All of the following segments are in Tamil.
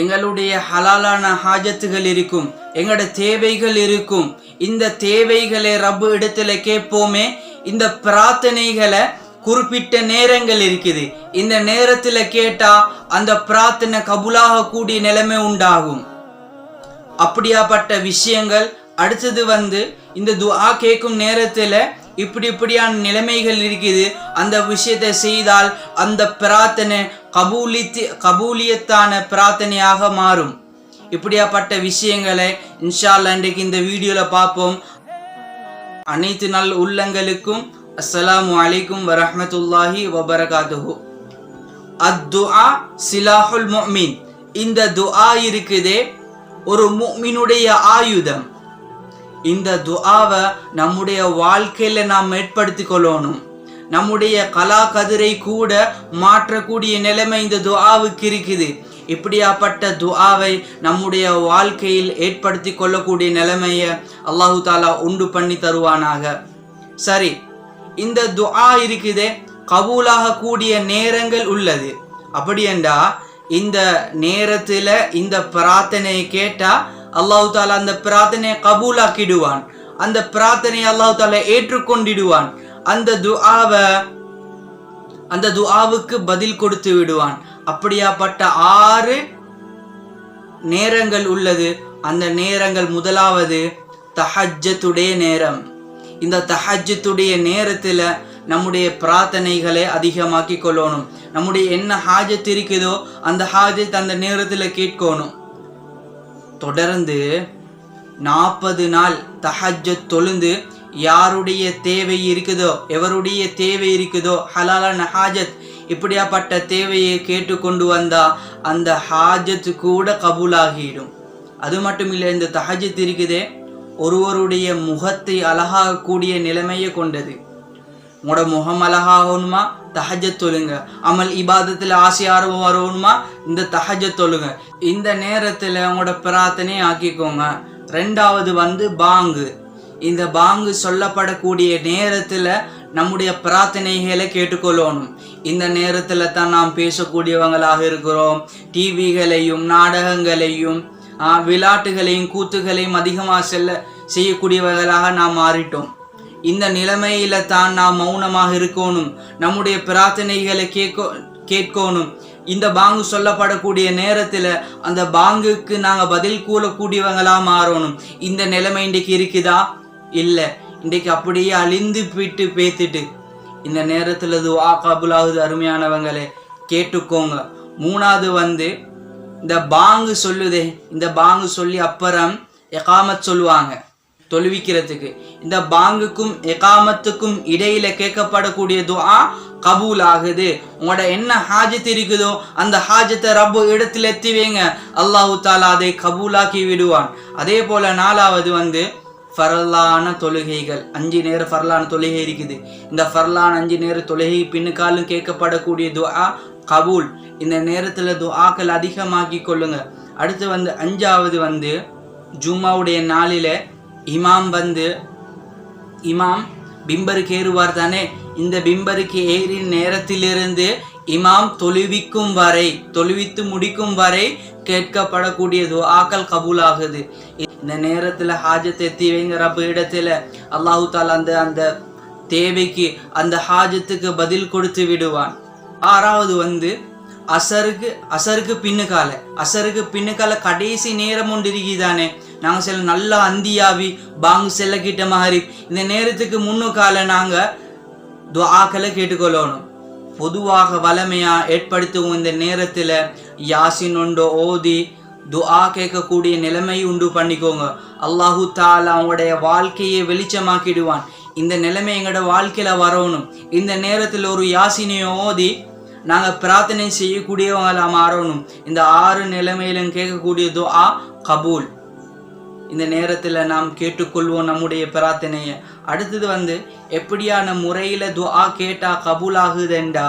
எங்களுடைய ஹலாலான ஹாஜத்துகள் இருக்கும். எங்களோட தேவைகள் இருக்கும். இந்த தேவைகளை ரப்பு இடத்துல கேட்போமே. இந்த பிரார்த்தனைகளை குறிப்பிட்ட நேரங்கள் இருக்குது. இந்த நேரத்தில் கேட்டா அந்த பிரார்த்தனை கபுலாக கூடிய நிலைமை உண்டாகும். அப்படியாப்பட்ட விஷயங்கள் அடுத்தது வந்து இந்த துஆ கேட்கும் நேரத்தில் இப்படி இப்படியான நிலைமைகள் இருக்குது. அந்த விஷயத்தை செய்தால் அந்த பிரார்த்தனை கபூலித்து கபூலியத்தான பிரார்த்தனையாக மாறும். இப்படியாப்பட்ட விஷயங்களை இன்ஷால்லா இன்றைக்கு இந்த வீடியோவில் பார்ப்போம். அனைத்து நல் உள்ளங்களுக்கும் அஸ்ஸலாமு அலைக்கும் வரஹ்மத்துல்லாஹி வபரகாத்துஹு. அத்துஆ சிலாஹுல் முஃமின் இந்த துஆ இருக்குதே ஒரு முக்மினுடைய ஆயுதம். இந்த துஆவை நம்முடைய வாழ்க்கையில் நாம் ஏற்படுத்தி கொள்ளணும். நம்முடைய கலா கதிரை கூட மாற்றக்கூடிய நிலைமை இந்த துஆவுக்கு இருக்குது. இப்படியாப்பட்ட துஆவை நம்முடைய வாழ்க்கையில் ஏற்படுத்தி கொள்ளக்கூடிய நிலைமையை அல்லாஹு தாலா உண்டு பண்ணி தருவானாக. சரி இந்த துஆ இருக்குதே கபூலாக கூடிய நேரங்கள் உள்ளது. அப்படி என்றா இந்த நேரத்தில் இந்த பிரார்த்தனையை கேட்டால் அல்லாஹு தாலா அந்த பிரார்த்தனையை கபூலாக்கிடுவான். அந்த பிரார்த்தனையை அல்லாஹு தாலா ஏற்றுக்கொண்டிடுவான். அந்த துஆவை அந்த துஆவுக்கு பதில் கொடுத்து விடுவான். அப்படியாப்பட்ட ஆறு நேரங்கள் உள்ளது. அந்த நேரங்கள் முதலாவது தஹஜத்துடைய நேரம். இந்த தஹஜ்ஜத்துடைய நேரத்தில் நம்முடைய பிரார்த்தனைகளை அதிகமாக்கி கொள்ளணும். நம்முடைய என்ன ஹாஜத் இருக்குதோ அந்த ஹாஜத் அந்த நேரத்தில் கேட்கணும். தொடர்ந்து நாற்பது நாள் தஹஜ தொழுந்து யாருடைய தேவை இருக்குதோ எவருடைய தேவை இருக்குதோ ஹலாலான ஹாஜத் இப்படியாப்பட்ட தேவையை கேட்டுக்கொண்டு வந்தால் அந்த ஹாஜத் கூட கபூலாகிடும் அது மட்டும் இல்லை இந்த தஹஜத் இருக்குதே ஒருவருடைய முகத்தை அழகாகக்கூடிய நிலைமையை கொண்டது. உங்களோட முகம் அழகாகணுமா தஹஜ தொழுங்க. அமல் இபாதத்தில் ஆசை ஆர்வம் வரணுமா இந்த தஹஜ தொழுங்க. இந்த நேரத்தில் உங்களோட பிரார்த்தனை ஆக்கிக்கோங்க. ரெண்டாவது வந்து பாங்கு. இந்த பாங்கு சொல்லப்படக்கூடிய நேரத்தில் நம்முடைய பிரார்த்தனைகளை கேட்டுக்கொள்ளணும். இந்த நேரத்தில் தான் நாம் பேசக்கூடியவங்களாக இருக்கிறோம். டிவிகளையும் நாடகங்களையும் விளாட்டுகளையும் விளையாட்டுகளையும் கூத்துகளையும் அதிகமாக செல்ல செய்யக்கூடியவர்களாக நாம் மாறிட்டோம். இந்த நிலைமையில தான் நாம் மௌனமாக இருக்கணும். நம்முடைய பிரார்த்தனைகளை கேட்க கேட்கணும். இந்த பாங்கு சொல்லப்படக்கூடிய நேரத்தில் அந்த பாங்குக்கு நாங்கள் பதில் கூறக்கூடியவங்களாக மாறணும். இந்த நிலைமை இன்றைக்கு இருக்குதா? இல்லை. இன்றைக்கு அப்படியே அழிந்து போயிட்டு பேத்துட்டு. இந்த நேரத்தில் துவா கபுலாகுது அருமையானவங்களே கேட்டுக்கோங்க. மூணாவது வந்து இந்த பாங்கு சொல்லுதே இந்த பாங்கு சொல்லி அப்புறம் எகாமத் சொல்லுவாங்க. தொழுவிக்கிறதுக்கு. இந்த பாங்குக்கும் எகாமத்துக்கும் இடையில கேட்கப்படக்கூடிய துஆ கபூல் ஆகுது உங்களோட என்ன ஹாஜத் இருக்குதோ அந்த ஹாஜத்தை ரப்பு இடத்துல எத்தி வைங்க. அல்லாஹு தாலா அதை கபூலாக்கி விடுவான். அதே போல நாலாவது வந்து ஃபரலான தொழுகைகள். அஞ்சு நேர ஃபரலான தொழுகை இருக்குது. இந்த ஃபரலான அஞ்சு நேர தொழுகை பின்னுக்காலும் கேட்கப்படக்கூடிய துஆ கபூல். இந்த நேரத்தில் துஆக்கள் அதிகமாக்கி கொள்ளுங்க. அடுத்து வந்து அஞ்சாவது வந்து ஜும்மாவுடைய நாளில் இமாம் வந்து இமாம் பிம்பருக்கு ஏறுவார் தானே? இந்த பிம்பருக்கு ஏறின் நேரத்திலிருந்து இமாம் தொழுவிக்கும் வரை தொழுவித்து முடிக்கும் வரை கேட்கப்படக்கூடிய துஆக்கள் கபூலாகுது. இந்த நேரத்தில் ஹாஜத்தை எத்தி இடத்துல அல்லாஹு தாலா அந்த அந்த தேவைக்கு அந்த ஹாஜத்துக்கு பதில் கொடுத்து விடுவான். ஆறாவது வந்து அசருக்கு அசருக்கு பின்னுக்கால அசருக்கு பின்னுக்கால கடைசி நேரம் ஒன்று இருக்குதானே? நாங்கள் சில நல்லா அந்தியாவி பாங்கு செல்ல கிட்ட மாதிரி இந்த நேரத்துக்கு முன்னுக்கால நாங்கள் துவாக்களை கேட்டுக்கொள்ளணும். பொதுவாக வளமையாக ஏற்படுத்துவோம் இந்த நேரத்தில். யாசின் ஒன்றோ ஓதி துஆ கேட்கக்கூடிய நிலைமை உண்டு பண்ணிக்கோங்க. அல்லாஹு தாலா அவங்களுடைய வாழ்க்கையை வெளிச்சமாக்கிடுவான். இந்த நிலைமை எங்களோட வாழ்க்கையில் வரணும். இந்த நேரத்தில் ஒரு யாசினையும் ஓதி நாங்கள் பிரார்த்தனை செய்யக்கூடியவங்களாக மாறணும். இந்த ஆறு நிலைமையிலும் கேட்கக்கூடிய துஆ கபூல். இந்த நேரத்தில் நாம் கேட்டுக்கொள்வோம் நம்முடைய பிரார்த்தனையை. அடுத்தது வந்து எப்படியான முறையில் துஆ கேட்டால் கபூலாகுதுண்டா?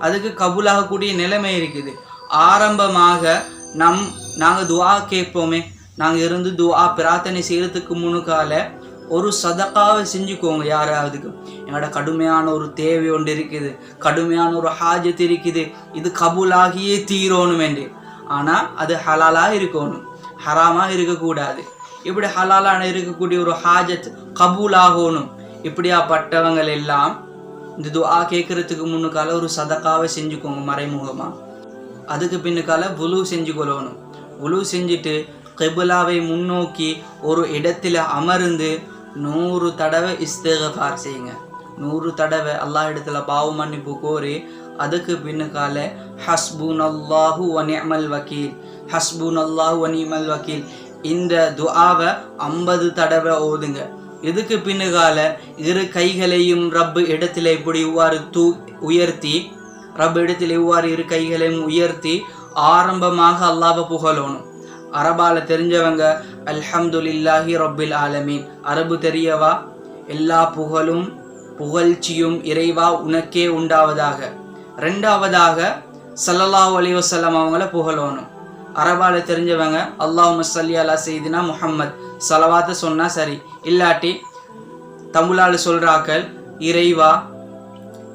அதுக்கு கபூலாகக்கூடிய நிலைமை இருக்குது. ஆரம்பமாக நம் நாங்கள் துஆ கேட்போமே. நாங்கள் இருந்து துஆ பிரார்த்தனை செய்கிறதுக்கு முன்னுக்கால ஒரு சதக்காவை செஞ்சுக்கோங்க யாராவதுக்கு. என்னோட கடுமையான ஒரு தேவை ஒன்று இருக்குது. கடுமையான ஒரு ஹாஜத் இருக்குது. இது கபூலாகியே தீரணும் என்று. ஆனால் அது ஹலாலாக இருக்கணும். ஹராமாக இருக்கக்கூடாது. இப்படி ஹலாலான இருக்கக்கூடிய ஒரு ஹாஜத் கபூலாகணும். இப்படியாப்பட்டவங்கள் எல்லாம் இந்த துஆ கேட்கறதுக்கு முன்னுக்கால ஒரு சதக்காவை செஞ்சுக்கோங்க மறைமுகமாக அதுக்கு பின்னுக்கால புலு செஞ்சு கொள்ளணும். புலு செஞ்சுட்டு கெபுலாவை முன்னோக்கி ஒரு இடத்துல அமர்ந்து நூறு தடவை இஸ்திகஃபார் செய்யுங்க. நூறு தடவை அல்லா இடத்துல பாவ மன்னிப்பு கோரி அதுக்கு பின்னுக்கால ஹஸ்பூன் அல்லாஹூ வனிமல் வக்கீல். ஹஸ்பூன் அல்லாஹூ வனிமல் வக்கீல். இந்த துஆவை ஐம்பது தடவை ஓதுங்க. இதுக்கு பின்னுகால இரு கைகளையும் ரப்பு இடத்துல இப்படி இவ்வாறு தூ உயர்த்தி ரப் இடத்தில் இவ்வாறு இரு கைகளையும் உயர்த்தி ஆரம்பமாக அல்லாவை புகழணும். அரபால தெரிஞ்சவங்க அல்ஹம்துலில்லாஹி ரப்பில் ஆலமீன். அரபு தெரியவா? எல்லா புகழும் புகழ்ச்சியும் இறைவா உனக்கே உண்டாவதாக. ரெண்டாவதாக சல்லல்லாஹ் அலி வஸல்லம் அவங்கள புகழணும். அரபால தெரிஞ்சவங்க அல்லாஹ் ஸல்லி அலா செய்தினா முஹம்மத். சலவாத்தை சொன்னா சரி. இல்லாட்டி தமிழால் சொல்றாக்கள் இறைவா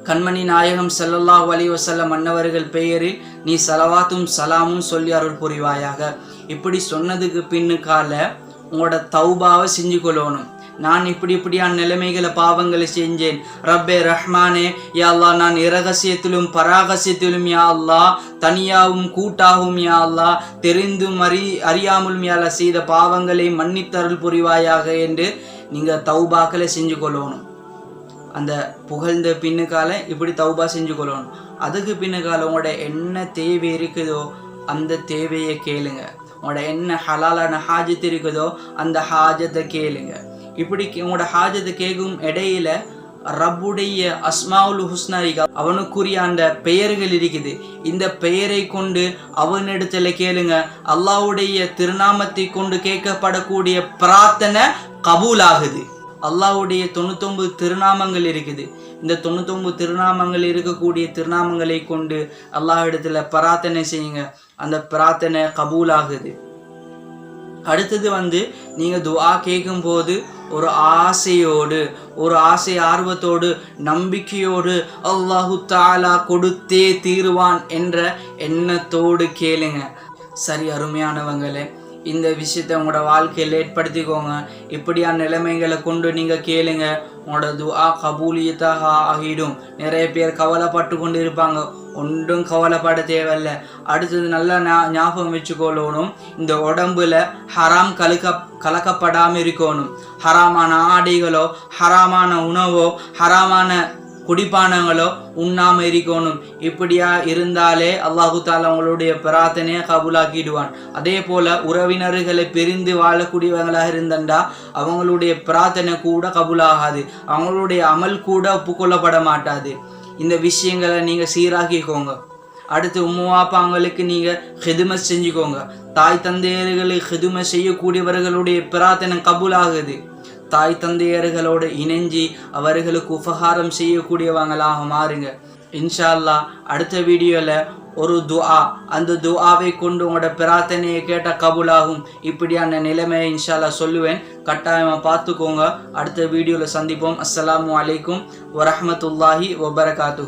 கண்மணி நாயகம் செல்லல்லா அலைஹி வஸல்லம் மன்னவர்கள் பெயரில் நீ சலவாத்தும் சலாமும் சொல்லி அருள் புரிவாயாக. இப்படி சொன்னதுக்கு பின்னுக்கால உங்களோட தௌபாவை செஞ்சு கொள்ளணும் நான் இப்படி இப்படியான நிலைமைகளை பாவங்களை செஞ்சேன். ரப்பே ரஹ்மானே யா அல்லா நான் இரகசியத்திலும் பராகசியத்திலும் யா அல்லா தனியாகவும் கூட்டாகவும் யா அல்லா தெரிந்தும் அறி அறியாமலும் யா செய்த பாவங்களை மன்னித்தருள் புரிவாயாக என்று நீங்கள் தௌபாக்களை செஞ்சு கொள்ளணும். அந்த புகழ்ந்த பின்னுக்கால இப்படி தௌபா செஞ்சு கொள்ளணும். அதுக்கு பின்னுக்கால உங்களோட என்ன தேவை இருக்குதோ அந்த தேவையை கேளுங்க. உங்களோட என்ன ஹலாலான ஹாஜத் இருக்குதோ அந்த ஹாஜத்தை கேளுங்க. இப்படி உங்களோட ஹாஜத்தை கேட்கும் இடையில ரப்புடைய அஸ்மாவுல் ஹுஸ்னாரிகள் அவனுக்குரிய அந்த பெயர்கள் இருக்குது. இந்த பெயரை கொண்டு அவனிடத்துல கேளுங்க. அல்லாஹ்வுடைய திருநாமத்தை கொண்டு கேட்கப்படக்கூடிய பிரார்த்தனை கபூலாகுது. அல்லாஹ்வுடைய தொண்ணூத்தொம்பது திருநாமங்கள் இருக்குது. இந்த தொண்ணூத்தொம்பது திருநாமங்கள் இருக்கக்கூடிய திருநாமங்களை கொண்டு அல்லாஹ் இடத்துல பிரார்த்தனை செய்யுங்க. அந்த பிரார்த்தனை கபூலாகுது. அடுத்தது வந்து நீங்கள் துஆ கேட்கும்போது ஒரு ஆசையோடு ஒரு ஆசை ஆர்வத்தோடு நம்பிக்கையோடு அல்லாஹு தாலா கொடுத்தே தீருவான் என்ற எண்ணத்தோடு கேளுங்க. சரி அருமையானவங்களே இந்த விஷயத்தை உங்களோட வாழ்க்கையில் ஏற்படுத்திக்கோங்க. இப்படியான நிலைமைகளை கொண்டு நீங்கள் கேளுங்க. உங்களோட துஆ கபூலியத்தாக ஆகிடும். நிறைய பேர் கவலைப்பட்டு கொண்டு இருப்பாங்க. ஒன்றும் கவலைப்பட தேவையில்ல. அடுத்தது நல்லா ஞா- ஞாபகம் வச்சுக்கொள்ளணும். இந்த உடம்புல ஹராம் கலக்க கலக்கப்படாமல் இருக்கணும். ஹராமான ஆடைகளோ ஹராமான உணவோ ஹராமான குடிப்பானங்களோ உண்ணாம இருக்கணும். இப்படியா இருந்தாலே அல்லாஹு தாலா அவங்களுடைய பிரார்த்தனையை கபூலாக்கிடுவான். அதே போல உறவினர்களை பிரிந்து வாழக்கூடியவங்களாக இருந்தண்டா அவங்களுடைய பிரார்த்தனை கூட கபூலாகாது. அவங்களுடைய அமல் கூட ஒப்புக்கொள்ளப்பட மாட்டாது. இந்த விஷயங்களை நீங்க சீராக்கிக்கோங்க. அடுத்து உம்மாப்பாங்களுக்கு நீங்க ஹிதுமத் செஞ்சுக்கோங்க. தாய் தந்தையர்களுக்கு ஹெதுமை செய்யக்கூடியவர்களுடைய பிரார்த்தனை கபூலாகுது. தாய் தந்தையர்களோடு இணைஞ்சி அவர்களுக்கு உபகாரம் செய்யக்கூடியவங்களாக மாறுங்க. இன்ஷா அடுத்த வீடியோவில் ஒரு துஆ அந்த துஆவை கொண்டு உங்களோட பிரார்த்தனையை கேட்ட கபூலாகும். இப்படியான நிலைமையை இன்ஷால்லா சொல்லுவேன். கட்டாயமாக பார்த்துக்கோங்க. அடுத்த வீடியோவில் சந்திப்போம். அஸ்லாம் அலைக்கும் வரமத்துல்லாஹி வபரகாத்து